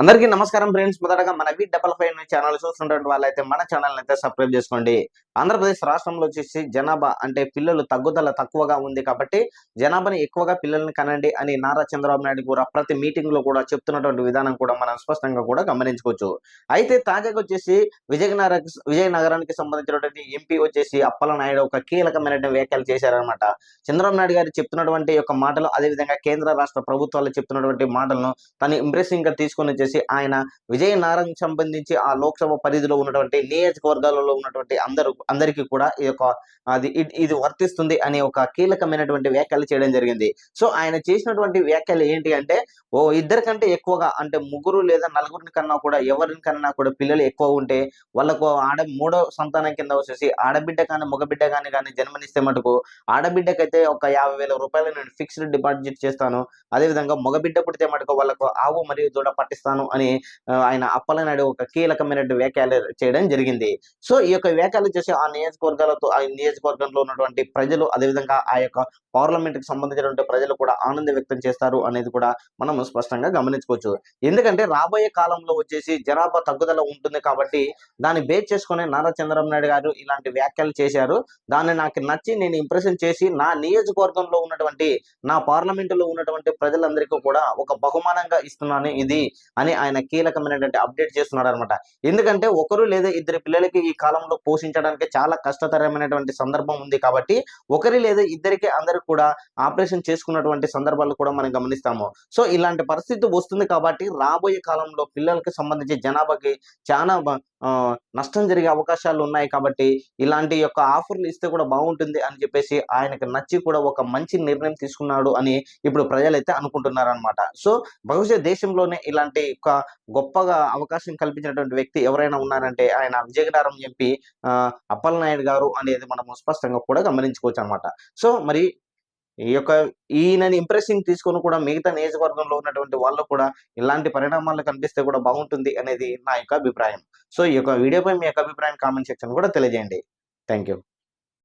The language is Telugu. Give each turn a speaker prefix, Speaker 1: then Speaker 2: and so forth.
Speaker 1: అందరికీ నమస్కారం ఫ్రెండ్స్. మొదటగా మన వీ డబల్ ఫైవ్ ఛానల్ చూస్తున్నటువంటి వాళ్ళైతే మన ఛానల్ అయితే సబ్స్క్రైబ్ చేసుకోండి. ఆంధ్రప్రదేశ్ రాష్ట్రంలో వచ్చేసి జనాభా అంటే పిల్లలు తగ్గుదల తక్కువగా ఉంది కాబట్టి జనాభాని ఎక్కువగా పిల్లల్ని కనండి అని నారా చంద్రబాబు నాయుడు కూడా ప్రతి మీటింగ్లో కూడా చెప్తున్నటువంటి విధానం కూడా మనం స్పష్టంగా కూడా గమనించుకోవచ్చు. అయితే తాజాగా వచ్చేసి విజయనగర విజయనగరానికి సంబంధించినటువంటి ఎంపీ వచ్చేసి అప్పల నాయుడు ఒక కీలకమైన వ్యాఖ్యలు చేశారనమాట చంద్రబాబు నాయుడు గారు చెప్తున్నటువంటి యొక్క మాటలు అదేవిధంగా కేంద్ర రాష్ట్ర ప్రభుత్వాలు చెప్తున్నటువంటి మాటలను తను ఇంప్రెసింగ్గా తీసుకుని వచ్చేసి ఆయన విజయనగరం సంబంధించి ఆ లోక్సభ పరిధిలో ఉన్నటువంటి నియోజకవర్గాలలో ఉన్నటువంటి అందరూ అందరికీ కూడా ఈ యొక్క అది ఇది వర్తిస్తుంది అనే ఒక కీలకమైనటువంటి వ్యాఖ్యలు చేయడం జరిగింది. సో ఆయన చేసినటువంటి వ్యాఖ్యలు ఏంటి అంటే ఓ ఇద్దరి కంటే ఎక్కువగా అంటే ముగ్గురు లేదా నలుగురిని కన్నా కూడా ఎవరిని కన్నా కూడా పిల్లలు ఎక్కువ ఉంటే వాళ్ళకు ఆడ మూడో సంతానం కింద వచ్చేసి ఆడబిడ్డ కానీ మగబిడ్డ కానీ కానీ జన్మనిస్తే మటుకు ఆడబిడ్డకైతే ఒక యాభై వేల రూపాయలు నేను ఫిక్స్డ్ డిపాజిట్ చేస్తాను. అదేవిధంగా మగబిడ్డ పుడితే మటుకు వాళ్ళకు ఆవు మరియు దూడ పట్టిస్తాను అని ఆయన అప్పలనాయుడు ఒక కీలకమైన వ్యాఖ్యలు చేయడం జరిగింది. సో ఈ యొక్క వ్యాఖ్యలు చేసి ఆ నియోజకవర్గాలతో ఆ నియోజకవర్గంలో ఉన్నటువంటి ప్రజలు అదేవిధంగా ఆ యొక్క పార్లమెంట్కి సంబంధించినటువంటి ప్రజలు కూడా ఆనందం వ్యక్తం చేస్తారు అనేది కూడా మనం స్పష్టంగా గమనించుకోవచ్చు. ఎందుకంటే రాబోయే కాలంలో వచ్చేసి జనాభా తగ్గుదల ఉంటుంది కాబట్టి దాన్ని బేస్ చేసుకుని నారా చంద్రబాబు నాయుడు గారు ఇలాంటి వ్యాఖ్యలు చేశారు. దాన్ని నాకు నచ్చి నేను ఇంప్రెషన్ చేసి నా నియోజకవర్గంలో ఉన్నటువంటి నా పార్లమెంటులో ఉన్నటువంటి ప్రజలందరికీ కూడా ఒక బహుమానంగా ఇస్తున్నాను. ఇది అని ఆయన కీలకమైనటువంటి అప్డేట్ చేస్తున్నాడు అనమాట ఎందుకంటే ఒకరు లేదా ఇద్దరు పిల్లలకి ఈ కాలంలో పోషించడానికి చాలా కష్టతరమైనటువంటి సందర్భం ఉంది కాబట్టి ఒకరి లేదా ఇద్దరికి అందరికి కూడా ఆపరేషన్ చేసుకున్నటువంటి సందర్భాలు కూడా మనం గమనిస్తాము. సో ఇలాంటి పరిస్థితి వస్తుంది కాబట్టి రాబోయే కాలంలో పిల్లలకి సంబంధించి జనాభాకి చాలా నష్టం జరిగే అవకాశాలు ఉన్నాయి కాబట్టి ఇలాంటి యొక్క ఆఫర్లు ఇస్తే కూడా బాగుంటుంది అని చెప్పేసి ఆయనకు నచ్చి కూడా ఒక మంచి నిర్ణయం తీసుకున్నాడు అని ఇప్పుడు ప్రజలైతే అనుకుంటున్నారనమాట సో బహుశా దేశంలోనే ఇలాంటి ఒక గొప్పగా అవకాశం కల్పించినటువంటి వ్యక్తి ఎవరైనా ఉన్నారంటే ఆయన విజయనగరం ఎంపీ అప్పలనాయుడు గారు అనేది మనం స్పష్టంగా కూడా గమనించుకోవచ్చు అనమాట సో మరి ఈ యొక్క ఈయనని ఇంప్రెసింగ్ తీసుకొని కూడా మిగతా నియోజకవర్గంలో ఉన్నటువంటి వాళ్ళు కూడా ఇలాంటి పరిణామాలు కనిపిస్తే కూడా బాగుంటుంది అనేది నా యొక్క అభిప్రాయం. సో ఈ యొక్క వీడియోపై మీ యొక్క అభిప్రాయం కామెంట్ సెక్షన్ కూడా తెలియజేయండి. Thank you